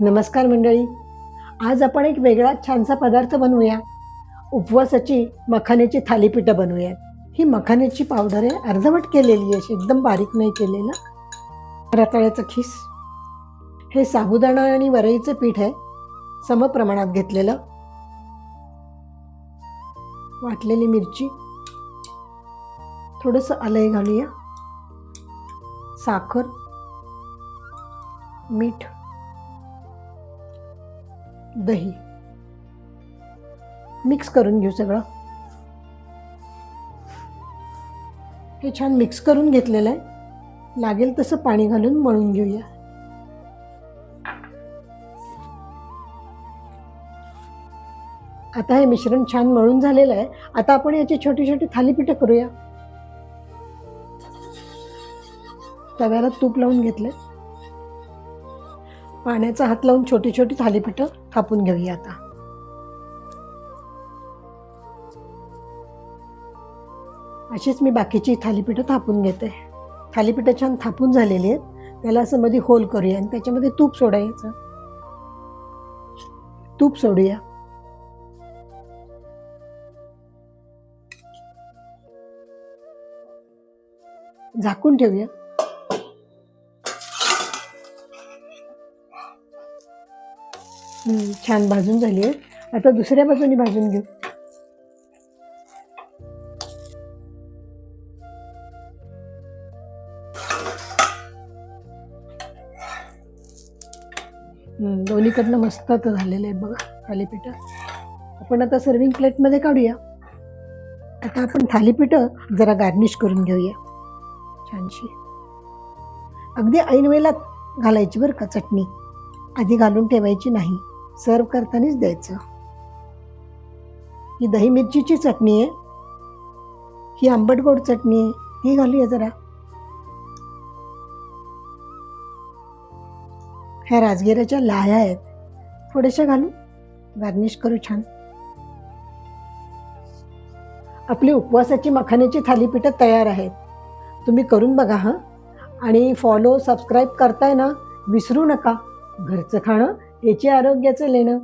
नमस्कार मंडळी. आज आपण एक वेगळा छानसा पदार्थ बनवूया. उपवासाची मखाण्याची थालीपीठं बनवूया ही मखाण्याची पावडर आहे. अर्धवट केलेली आहे. अशी एकदम बारीक नाही केलेलं. रताळ्याचं खीस. हे साबुदाणा आणि वरईचं पीठ आहे. समप्रमाणात घेतलेलं. वाटलेली मिरची. थोडंसं आलंय घालूया. साखर. मीठ. दही. मिक्स करून घेऊ सगळं. हे छान मिक्स करून घेतलेलं आहे. लागेल तसं पाणी घालून मळून घेऊया. आता हे मिश्रण छान मळून झालेलं आहे. आता आपण याची छोटी छोटी थालीपीठं करूया. तव्याला तूप लावून घेतलं पाण्याचा हात लावून छोटी छोटी थालीपीठं थापून घेऊया आता. अशीच मी बाकीची थालीपीठं थापून घेते. थालीपीठं छान थापून झालेली आहेत. त्याला असं मध्ये होल करूया आणि त्याच्यामध्ये तूप सोडायचं. तूप सोडूया. झाकून ठेवूया. छान भाजून झाली आहे आता दुसऱ्या बाजूनी भाजून घेऊ. दोन्हीकडनं मस्त आता झालेलं आहे बघा थालीपीठं. आपण आता सर्विंग प्लेटमध्ये काढूया. आता आपण थालीपीठं जरा गार्निश करून घेऊया. छानशी. अगदी ऐन वेळेला घालायची बरं का चटणी. आधी घालून ठेवायची नाही. सर्व करतानाच द्यायचं. ही दही मिरचीची चटणी आहे. ही आंबट गोड चटणी आहे. ती घालूया जरा. ह्या राजगिऱ्याच्या लाह्या आहेत. थोड्याशा घालू. गार्निश करू छान. आपली उपवासाची मखाण्याची थालीपीठं तयार आहेत. तुम्ही करून बघा हां. आणि फॉलो सबस्क्राईब करताय ना विसरू नका. घरचं खाणं याची आरोग्याचं लेणं.